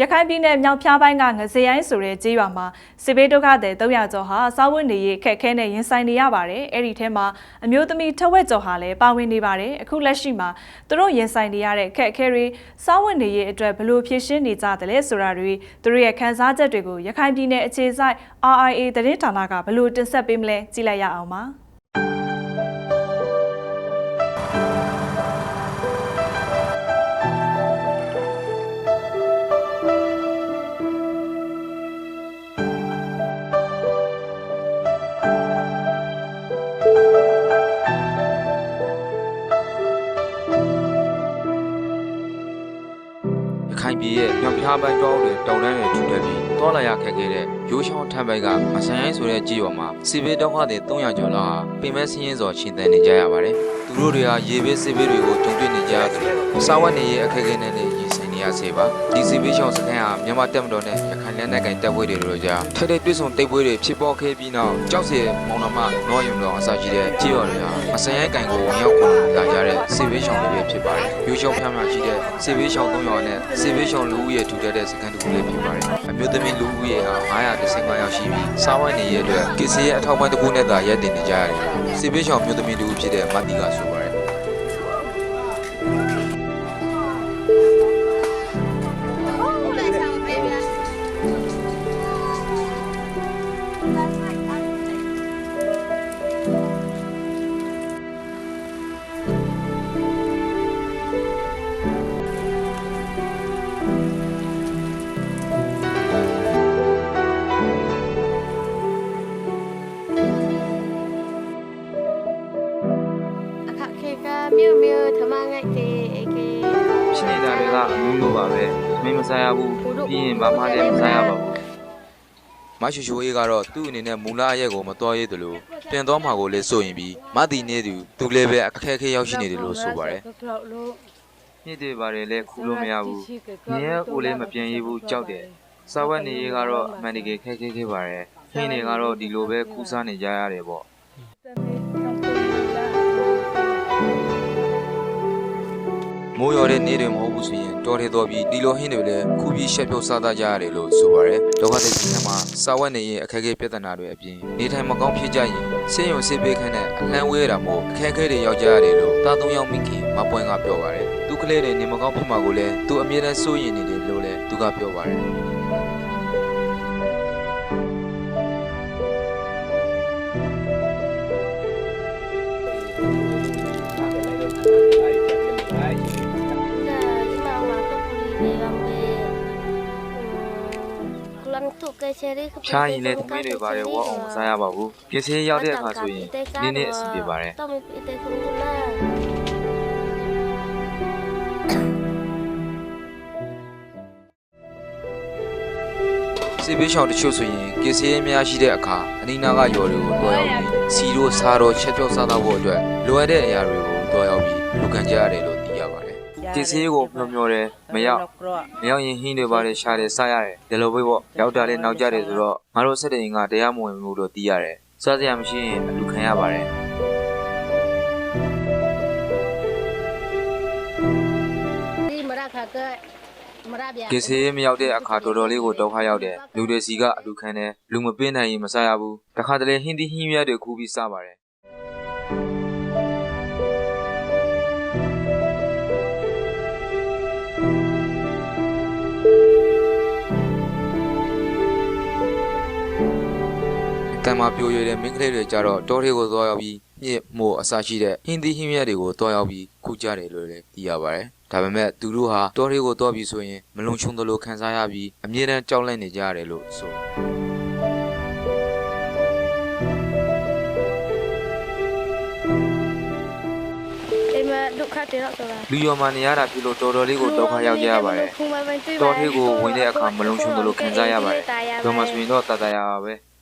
ရခိုင်ပြည်နယ်မြောက်ဖျားပိုင်းကငစရိုင်းဆိုတဲ့ကြေးရွာမှာစစ်ဘေးဒုက္ခသည်300ကျော်ဟာစားဝတ်နေရေးခက်ခဲနဲ့ရင်ဆိုင်နေရပါတယ်။အဲ့ဒီထဲမှာအမျိုးသမီးထက်ဝက်ကျော်ဟာလည်းပါဝင်နေပါတယ်။အခုလက်ရှိမှာသူတို့ရင်ဆိုင်နေရတဲ့ခက်ခဲတွေစားဝတ်နေရေးအတွက်ဘယ်လိုဖြေရှင်းနေကြတယ်လဲဆိုတာတွေသူတို့ရဲ့ခံစားချက်တွေကိုရခိုင်ပြည်နယ်အခြေစိုက် RIA သတင်းဌာနကဘယ်လိုတင်ဆက်ပေးမလဲကြည့်လိုက်ရအောင်ပါ။ ခိုင်ပြည်ရဲ့မြောက်ပြားပိုင်းတောအုပ်တွေတောင်တန်းတွေထူထပ်ပြီးတောလာရခက်ခဲတဲ့ရိုးချောင်းထပ်ပိုက်ကမဆန်ရိုင်းဆိုတဲ့ကြေးရွာမှာစီဘေးဒုက္ခတွေ300ကျော်လောက်ဟာပင်မစင်းရင်စော်ရှင်သန်နေကြရပါတယ်။သူတို့တွေဟာရေဘေးစစ်ဘေးတွေကိုတုံ့ပြန်နေကြရတယ်။စာဝတ်နေရေးအခက်အခဲနဲ့လည်း ရင်ဆိုင်နေရစေပါ။ဒီစီဘေးရှောင်းစခန်းဟာမြန်မာတပ်မတော်နဲ့ရခိုင်လက်နက်ကိုင်တပ်ဖွဲ့တွေတို့ကြားထိတဲ့တွစ်ဆုံတိတ်ပွဲတွေဖြစ်ပေါ်ခဲ့ပြီးနောက်ကြောက်စရမောင်နှမနောယုံတော်အစရှိတဲ့ကြေးရွာတွေဟာမဆန်ရိုင်းကင်ကိုဝင်ရောက်ခွန်လာကြတဲ့စီဘေးရှောင်းတွေပဲဖြစ်ပါတယ်။ရိုးချောင်းဖျားမှရှိတဲ့စီဘေးရှောင်း300နဲ့စီဘေးရှောင်းလူဦးရေထူထပ်တဲ့စခန်းတစ်ခုလည်းဖြစ်ပါတယ်။အမျိုးသမီးလူဦးရေဟာ935ယောက်ရှိပြီးစားဝတ်နေရေးအတွက်ကစ္စည်းရဲ့အထောက်ပံ့တစ်ခုနဲ့သာရပ်တည်နေကြရတယ်။စီဘေးရှောင်းအမျိုးသမီးလူဦးဖြစ်တဲ့မတ်တီကဆို အမျိုးမျိုးပါပဲမင်းမစားရဘူးပြီးရင်ဘာမှလည်းမစားရပါဘူးမရှိရှိအေးကတော့သူ့အနေနဲ့မူလအရက်ကိုမတော်ရည်တယ်လို့ပြန်တော့မှာကိုလည်းစိုးရင်ပြီးမတီနေသူသူလည်းပဲအခက်အခဲရောက်ရှိနေတယ်လို့ဆိုပါတယ်မြစ်တွေပါတယ်လည်းခူလို့မရဘူးငရဲကိုလည်းမပြန်ရဘူးကြောက်တယ်စာဝတ်နေရေးကတော့အမှန်တကယ်ခက်ခဲခဲ့ပါတယ်ခင်းတွေကတော့ဒီလိုပဲခူးစားနေကြရတယ်ပေါ့ မိုးရွာတဲ့နေ့တွေမဟုတ်ဘူးဆိုရင်တော်ထဲတော်ပြီးဒီလိုဟင်းတွေလည်းခုပြီးရှက်ပြုတ်စားသားကြရတယ်လို့ဆိုပါရယ်ဒုက္ခသည်ကြီးထဲမှာစာဝတ်နေရင်အခက်အခဲပြဿနာတွေအပြင်နေထိုင်မကောင်းဖြစ်ကြရင်ဆေးရုံဆေးပေးခန်းနဲ့အလံဝဲတာမို့အခက်အခဲတွေရောက်ကြရတယ်လို့တာသုံးယောက်မိခင်မပွင့်ကပြောပါရယ်သူကလေးတွေနေမကောင်းဖြစ်မှာကိုလည်းသူအမြဲတမ်းစိုးရိမ်နေတယ်လို့လည်းသူကပြောပါရယ် ဖြားရင်လည်းသမီးတွေပါတယ်ဝေါအောင်မစားရပါဘူးပြည့်စည်ရောက်တဲ့အခါဆိုရင်နင်းနေအစီပြေပါတယ်တော့မပြတဲ့ခုလာစေဘေးရှောင်တချို့ဆိုရင်ကစ္စရေးများရှိတဲ့အခါအနီးနားကရော်တွေကိုတွားရောက်ပြီးစီတို့စားတော့ချက်ပြုတ်စားတော့ဖို့အတွက်လိုအပ်တဲ့အရာတွေကိုတွားရောက်ပြီးလူကန်ကြရတယ်လို့သိရ ပါတယ်ကစ္စရေးကိုမျောမျောတယ်မရောက်မရောက်ရင်ဟင်းတွေပါတယ်ရှားတယ်စားရတယ်ဒီလိုပဲပေါ့ရောက်တာလေးနောက်ကြတယ်ဆိုတော့ငါတို့စက်တဲ့ရင်ကတရားမဝင်ဘူးလို့သိရတယ်စားစရာမရှိရင်အလူခံရပါတယ်ဒီမရခါကမရဗျာကစ္စရေးမရောက်တဲ့အခါတော်တော်လေးကိုဒုက္ခရောက်တယ်လူတွေစီကအလူခံတယ်လူမပင်းနိုင်ရင်မစားရဘူးတခါတလေဟင်းသီးဟင်းရွက်တွေခူးပြီးစားပါတယ် တန်မာပြိုရွေတဲ့မင်းကလေးတွေကြတော့တောထဲကိုသွားရောက်ပြီးမြစ်မို့အစရှိတဲ့ဟင်းသီးဟင်းမြက်တွေကိုသွားရောက်ပြီးခုကြတယ်လို့လည်းသိရပါတယ်။ဒါပေမဲ့သူတို့ဟာတောထဲကိုသွားပြီးဆိုရင်မလုံခြုံသလိုခံစားရပြီးအမြဲတမ်းကြောက်လန့်နေကြရတယ်လို့ဆိုဒီမှာဒုက္ခတေတော့ဆိုတာလူရော်မာနေရတာဖြစ်လို့တော်တော်လေးကိုဒုက္ခရောက်ကြရပါတယ်။တောထဲကိုဝင်တဲ့အခါမလုံခြုံသလိုခံစားရပါတယ်။ဒီမှာဆိုရင်တော့တတရာပါပဲ။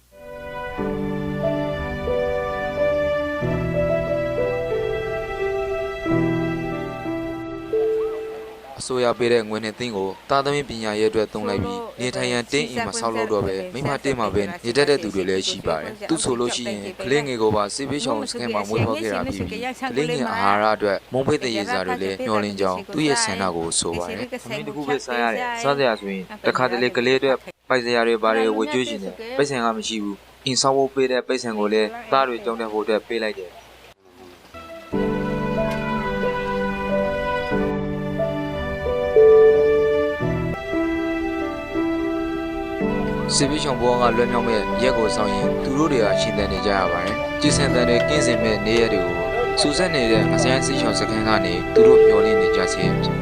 အစိုးရပေးတဲ့ငွေနဲ့တင်းကိုတာသမီပညာရေးအတွက်သုံးလိုက်ပြီးနေထိုင်ရန်တင်းအိမ်မှာဆောက်လုပ်တော့ပဲမိမတင်းမှာပဲနေတတ်တဲ့သူတွေလည်းရှိပါတယ်သူဆိုလို့ရှိရင်ကလေးငယ်ကိုပါစေပေးချောင်းစကန်မှာမွေးဖွားခဲ့တာပြီးပြီးကလေးငယ်အာဟာရအတွက်မုံဖိတ်တဲ့ရေစာတွေလည်းညှော်လင်းကြောင်းသူ့ရဲ့ဆန္ဒကိုဆိုပါတယ်အမင်းတခုပဲစားရတယ်စားစရာဆိုရင်တခါတလေကလေးအတွက်ပိုက်စရာတွေပါတယ်ဝေကျွေးရှင်တယ်ပိတ်ဆံကမရှိဘူးအင်းဆောက်ဖို့ပေးတဲ့ပိတ်ဆံကိုလည်းသားတွေကြောင်းတဲ့ဟိုအတွက်ပေးလိုက်တယ် စစ်ပီးချောင်ဘောကလွတ်မြောက်မဲ့ရက်ကိုဆောင်ရင်သူတို့တွေကရှင်းတဲ့နေကြရပါတယ်။ကြည်စင်တဲ့ကင်းစင်မဲ့နေရက်တွေကိုစူဆက်နေတဲ့ငစန်းစီချောင်စခန်းကနေသူတို့မျောလင်းနေကြခြင်းဖြစ်ပါ